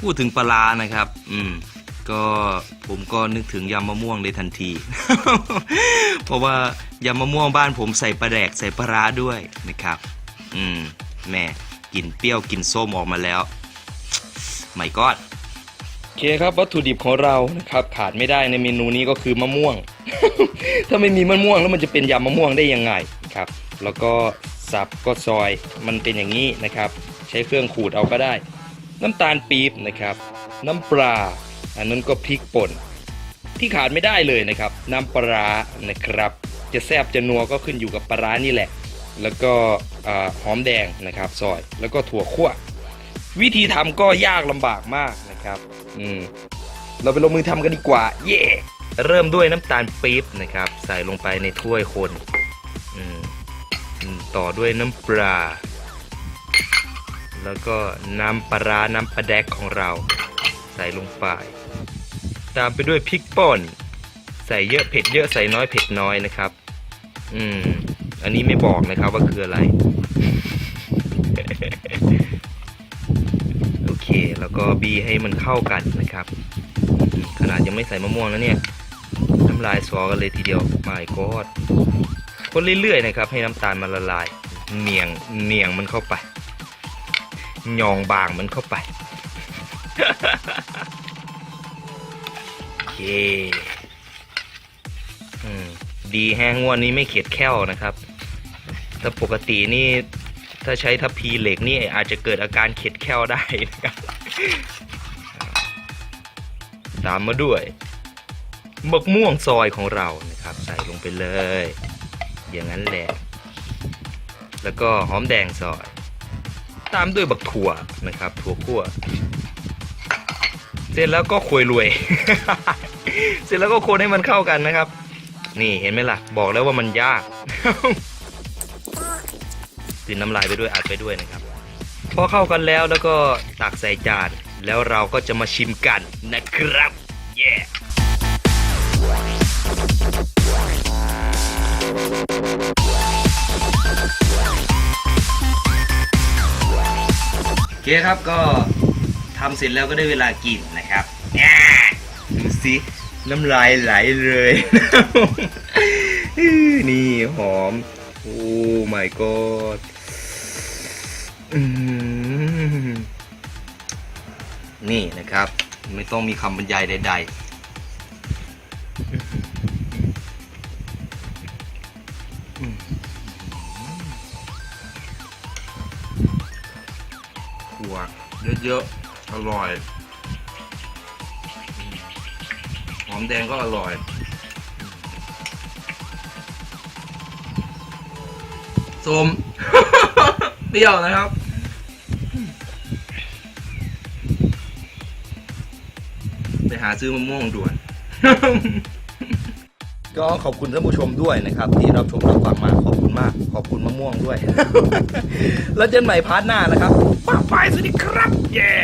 พูดถึงปลานะครับ อืม ก็ผมก็นึกถึงยำมะม่วงเลยทันที เพราะว่ายำมะม่วงบ้านผมใส่ปลาแดกใส่ปลาร้าด้วยนะครับ อืม แม่กลินเปรี้ยวกลินส้มออกมาแล้วไม่กอดโอเคครับวัตถุดิบของเรานะครับขาดไม่ได้ในเมนูนี้ก็คือมะม่วง ถ้าไม่มีมะม่วงแล้วมันจะเป็นยำมะม่วงได้ยังไงครับ แล้วก็สับก็ซอยมันเป็นอย่างนี้นะครับ ใช้เครื่องขูดเอาก็ได้ น้ำตาลปี๊บนะครับ น้ำปลา อันนั้นก็พริกป่น ที่ขาดไม่ได้เลยนะครับ น้ำปลานะครับ จะแซบจะนัวก็ขึ้นอยู่กับปลานี่แหละ แล้วก็หอมแดงนะครับซอยแล้วก็ถั่วคั่ววิธีทำก็ยากลำบากมากนะครับอืมเราไปลงมือทำกันดีกว่า เย่เริ่มด้วยน้ำตาลปี๊บนะครับ ใส่ลงไปในถ้วยคนอืมต่อด้วยน้ำปลา แล้วก็น้ำปลาร้าน้ำปลาแดกของเรา ใส่ลงไป ตามไปด้วยพริกป่น ใส่เยอะเผ็ดเยอะใส่น้อยเผ็ดน้อยนะครับ อืม อันนี้ไม่บอกนะครับว่าคืออะไร โอเค แล้วก็บีให้มันเข้ากันนะครับ ขนาดยังไม่ใส่มะม่วงแล้วเนี่ย น้ำลายสอกันเลยทีเดียวไม่กอดคนเรื่อยๆนะครับ ให้น้ำตาลมันละลายเนียงเนียงมันเข้าไป ยองบางมันเข้าไป โอเคอืมดีแห้งงวดนี้ไม่เข็ดแค้วนะครับถ้าปกตินี่ถ้าใช้ทัพพีเหล็กนี่อาจจะเกิดอาการเข็ดแค้วได้นะครับ ตามมาด้วยมะม่วงซอยของเรานะครับ ใส่ลงไปเลย อย่างนั้นแหละ แล้วก็หอมแดงซอย ตามด้วยบักถั่วนะครับ ถั่วคั่ว เสร็จแล้วก็โคยรวย เสร็จแล้วก็คนให้มันเข้ากันนะครับ นี่เห็นไหมล่ะ บอกแล้วว่ามันยากกลืนน้ำลายไปด้วยอัดไปด้วยนะครับ พอเข้ากันแล้วแล้วก็ตักใส่จาน แล้วเราก็จะมาชิมกันนะครับเย้โเคครับก็ทำเสร็จแล้วก็ได้เวลากินนะครับแง่ดูสิน้ำลายไหลเลย นี่หอม โอ้ my god นี่นะครับ ไม่ต้องมีคำบรรยายใด ๆ ถั่วเยอะๆ อร่อย หอมแดงก็อร่อย ส้ม เปรี้ยวนะครับ ไปหาซื้อมะม่วงด่วน ก็ขอบคุณท่านผู้ชมด้วยนะครับ ที่รับชมรับฟังมาขอบคุณมาก ขอบคุณมะม่วงด้วย แล้วเจอกันใหม่พาร์ทหน้านะครับบาไปสวัสดีครับ เย้